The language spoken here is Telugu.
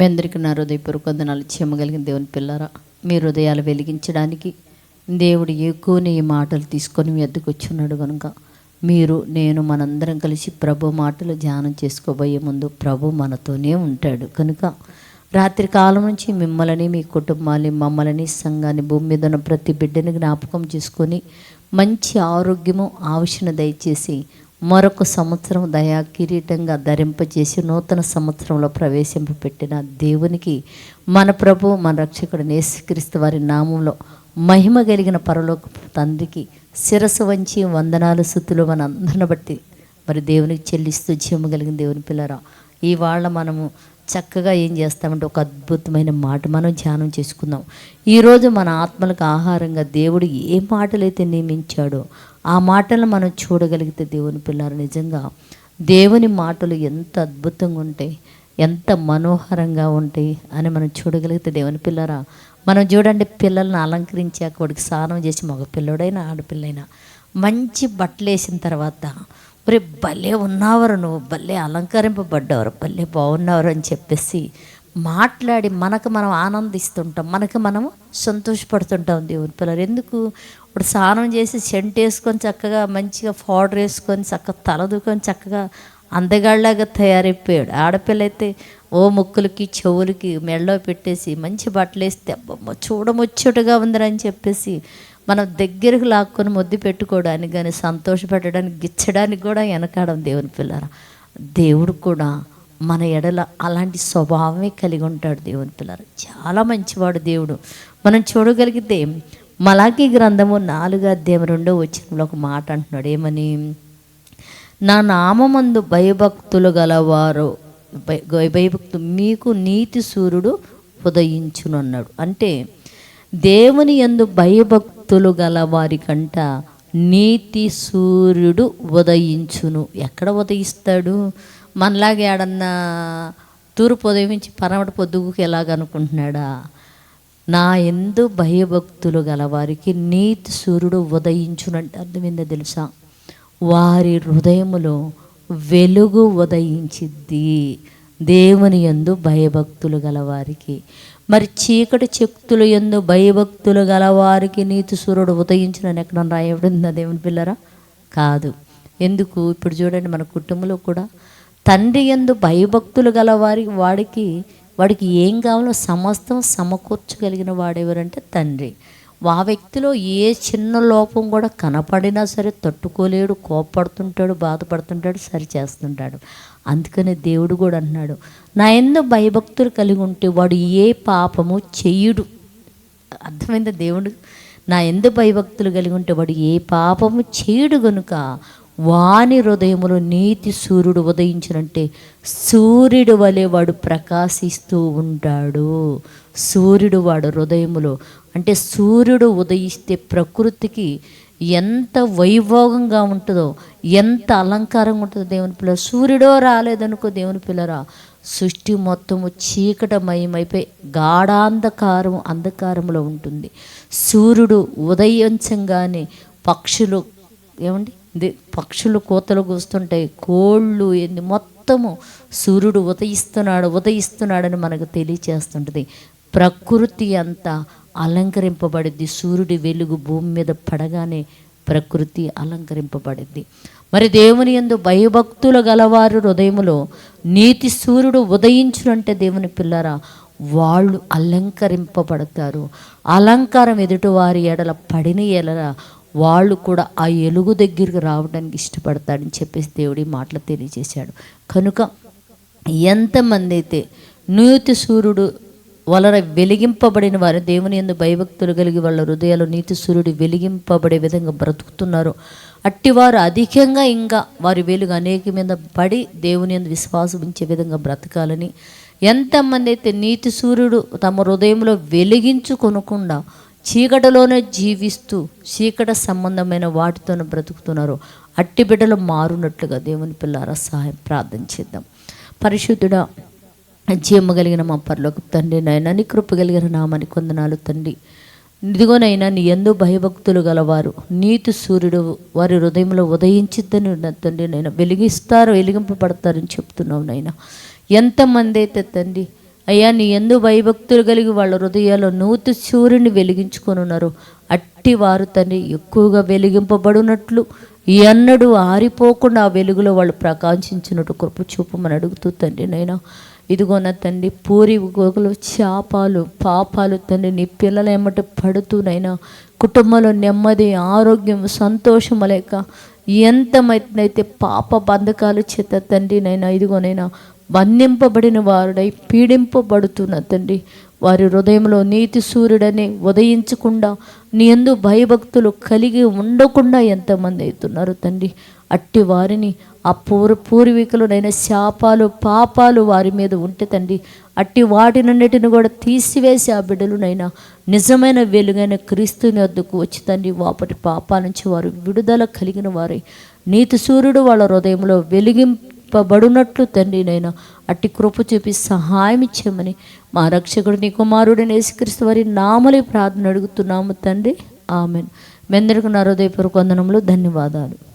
మీ అందరికీ నా హృదయపూర్వక వందనాలు. చెమ్మగలిగిన దేవుని పిల్లరా మీ హృదయాలు వెలిగించడానికి దేవుడు ఎక్కువనే ఈ మాటలు తీసుకొని మీ ఎద్దుకు వచ్చున్నాడు కనుక మీరు నేను మనందరం కలిసి ప్రభు మాటలు ధ్యానం చేసుకోబోయే ముందు ప్రభు మనతోనే ఉంటాడు. కనుక రాత్రి కాలం నుంచి మిమ్మల్ని మీ కుటుంబాన్ని మమ్మల్ని సంఘాన్ని భూమి మీద ఉన్న ప్రతి బిడ్డని జ్ఞాపకం చేసుకొని మంచి ఆరోగ్యము ఆവശ്యను దయచేసి మరొక సంవత్సరం దయా కిరీటంగా ధరింపజేసి నూతన సంవత్సరంలో ప్రవేశింపబెట్టిన దేవునికి మన ప్రభు మన రక్షకుడు నేసుక్రీస్తు వారి నామంలో మహిమ కలిగిన పరలోక తండ్రికి శిరస్సు వంచి వందనాలు సుత్తులు మన అందరిని బట్టి మరి దేవునికి చెల్లిస్తూ జీవము కలిగిన దేవుని పిల్లరా ఇవాళ మనము చక్కగా ఏం చేస్తామంటే ఒక అద్భుతమైన మాట మనం ధ్యానం చేసుకుందాం. ఈరోజు మన ఆత్మలకు ఆహారంగా దేవుడు ఏ మాటలైతే నియమించాడో ఆ మాటలు మనం చూడగలిగితే దేవుని పిల్లలు నిజంగా దేవుని మాటలు ఎంత అద్భుతంగా ఉంటాయి ఎంత మనోహరంగా ఉంటాయి అని మనం చూడగలిగితే దేవుని పిల్లరా. మనం చూడండి పిల్లల్ని అలంకరించి వాడికి స్నానం చేసి మగ పిల్లడైనా ఆడపిల్లైనా మంచి బట్టలు వేసిన తర్వాత ఒరే భలే ఉన్నావరు నువ్వు భలే అలంకరింపబడ్డవారు భలే బాగున్నవారు అని చెప్పేసి మాట్లాడి మనకు మనం ఆనందిస్తుంటాం మనకు మనం సంతోషపడుతుంటాం దేవుని పిల్లలు. ఎందుకు? ఇప్పుడు స్నానం చేసి సెంట్ వేసుకొని చక్కగా మంచిగా పౌడర్ వేసుకొని చక్కగా తలదుకొని చక్కగా అందగాళ్ళలాగా తయారైపోయాడు. ఆడపిల్ల అయితే ఓ ముక్కులకి చెవులకి మెడలో పెట్టేసి మంచి బట్టలు వేస్తే అబ్బమ్మ చూడముచ్చటగా ఉందని చెప్పేసి మనం దగ్గరకు లాక్కొని ముద్దు పెట్టుకోవడానికి కానీ సంతోషపెట్టడానికి గిచ్చడానికి కూడా వెనకాడం దేవుని పిల్లల. దేవుడు కూడా మన ఎడల అలాంటి స్వభావమే కలిగి ఉంటాడు దేవుని పిల్లలు చాలా మంచివాడు దేవుడు. మనం చూడగలిగితే మలాకి గ్రంథము నాలుగు అధ్యాయం రెండో వచ్చినప్పుడు ఒక మాట అంటున్నాడు. ఏమని? నా నామందు భయభక్తులు గలవారు భయభక్తు మీకు నీతి సూర్యుడు ఉదయించును అన్నాడు అంటే దేవుని యందు భయభక్తులు గల వారికంట నీతి సూర్యుడు ఉదయించును. ఎక్కడ ఉదయిస్తాడు? మనలాగే ఏడన్నా తూర్పు ఉదయించి పరమటి పొద్దుగుకి ఎలాగనుకుంటున్నాడా నా ఎందు భయభక్తులు గలవారికి నీతి సూర్యుడు ఉదయించునంటే. అర్థమైందో తెలుసా? వారి హృదయములో వెలుగు ఉదయించిద్ది. దేవుని యందు భయభక్తులు గలవారికి. మరి చీకటి శక్తులు ఎందు భయభక్తులు గలవారికి నీతి సూర్యుడు ఉదయించునని ఎక్కడ రాయబడిందా దేవుని పిల్లరా? కాదు. ఎందుకు? ఇప్పుడు చూడండి మన కుటుంబంలో కూడా తండ్రి ఎందు భయభక్తులు గల వారి వాడికి వాడికి ఏం కావాలో సమస్తం సమకూర్చగలిగిన వాడెవరంటే తండ్రి. ఆ వ్యక్తిలో ఏ చిన్న లోపం కూడా కనపడినా సరే తట్టుకోలేడు కోపడుతుంటాడు బాధపడుతుంటాడు సరి చేస్తుంటాడు. అందుకనే దేవుడు కూడా అన్నాడు నా ఎందు భయభక్తులు కలిగి ఉంటే వాడు ఏ పాపము చెయ్యుడు అర్థమైందా దేవుడు? నా ఎందు భయభక్తులు కలిగి ఉంటే వాడు ఏ పాపము చేయుడు గనుక వాని హృదయములో నీతి సూర్యుడు ఉదయించినంటే సూర్యుడు వలె వాడు ప్రకాశిస్తూ ఉంటాడు. సూర్యుడు వాడు హృదయములో. అంటే సూర్యుడు ఉదయిస్తే ప్రకృతికి ఎంత వైభోగంగా ఉంటుందో ఎంత అలంకారంగా ఉంటుందో దేవుని పిల్ల సూర్యుడో రాలేదనుకో దేవుని పిల్లరా సృష్టి మొత్తము చీకటమయమైపోయి గాఢాంధకారం అంధకారంలో ఉంటుంది. సూర్యుడు ఉదయించంగానే పక్షులు ఏమండి? పక్షులు కోతలు కూస్తుంటాయి. కోళ్ళు ఏంది మొత్తము సూర్యుడు ఉదయిస్తున్నాడు ఉదయిస్తున్నాడని మనకు తెలియచేస్తుంటుంది. ప్రకృతి అంతా అలంకరింపబడిద్ది సూర్యుడి వెలుగు భూమి మీద పడగానే ప్రకృతి అలంకరింపబడిద్ది మరి దేవుని యందు భయభక్తులు గలవారు హృదయములో నీతి సూర్యుడు ఉదయించునంటే దేవుని పిల్లరా వాళ్ళు అలంకరింపబడతారు. అలంకారం ఎదుటివారి ఎడల పడిన ఎడల వాళ్ళు కూడా ఆ ఎలుగు దగ్గరికి రావడానికి ఇష్టపడతాడని చెప్పేసి దేవుడి మాటలు తెలియజేశాడు. కనుక ఎంతమంది అయితే నీతి సూర్యుడు వలన వెలిగింపబడిన వారు దేవుని ఎందు భయభక్తులు కలిగి వాళ్ళ హృదయాలు నీతి సూర్యుడు వెలిగింపబడే విధంగా బ్రతుకుతున్నారు అట్టివారు అధికంగా ఇంకా వారి వెలుగు అనేక మీద పడి దేవుని ఎందు విశ్వాసం ఉంచే విధంగా బ్రతకాలని ఎంతమంది అయితే నీతి సూర్యుడు తమ హృదయంలో వెలిగించుకొనకుండా చీకటిలోనే జీవిస్తూ చీకట సంబంధమైన వాటితోనే బ్రతుకుతున్నారు. అట్టి బిడ్డలు మారునట్లుగా దేవుని పిల్లారా సహాయం ప్రార్థన చేద్దాం. పరిశుద్ధుడా జీవము కలిగిన మా పరలోక తండ్రి నాయన నీ కృప కలిగిన నామని కొందనాలు తండ్రి. ఇదిగోనైనా నీ ఎందు భయభక్తులు గలవారు నీతి సూర్యుడు వారి హృదయంలో ఉదయించిద్దని తండ్రి నైనా వెలిగిస్తారు వెలిగింపబడతారని చెప్తున్నావు నైనా ఎంతమంది అయితే తండ్రి అయ్యా నీ ఎందు భయభక్తులు కలిగి వాళ్ళ హృదయాల్లో నూతు సూర్యుని వెలిగించుకొని ఉన్నారు అట్టి వారు తండ్రి ఎక్కువగా వెలిగింపబడినట్లు ఎన్నడూ ఆరిపోకుండా ఆ వెలుగులో వాళ్ళు ప్రకాశించినట్టు కృప చూపమని అడుగుతూ తండ్రి నైనా ఇదిగో నా తండ్రి పూరి గోగులు శాపాలు పాపాలు తండ్రి నీ పిల్లల ఏమట పడుతూనైనా కుటుంబంలో నెమ్మది ఆరోగ్యం సంతోషం లేక ఎంతమైతే పాప బంధకాలు చేత తండ్రి నైనా ఇదిగోనైనా బంధింపబడిన వారుడై పీడింపబడుతున్న తండ్రి. వారి హృదయంలో నీతి సూర్యుడని ఉదయించకుండా నీ ఎందు భయభక్తులు కలిగి ఉండకుండా ఎంతమంది అవుతున్నారు తండ్రి. అట్టి వారిని ఆ పూర్వ పూర్వీకులనైన శాపాలు పాపాలు వారి మీద ఉంటే తండ్రి అట్టి వాటినన్నిటిని కూడా తీసివేసి ఆ బిడ్డలునైనా నిజమైన వెలుగైన క్రీస్తుని వద్దకు వచ్చి తండ్రి వాపటి పాపాల నుంచి వారు విడుదల కలిగిన వారే. నీతి సూర్యుడు వాళ్ళ హృదయంలో వెలిగింపబడినట్లు తండ్రి నైనా అట్టి కృప చూపి సహాయం ఇచ్చామని మా రక్షకుడు నీ కుమారుడిని యేసుక్రీస్తు వారి నామలే ప్రార్థన అడుగుతున్నాము తండ్రి. ఆమెన్. మెందరికి నా హృదయపూర్వక ధన్యవాదాలు.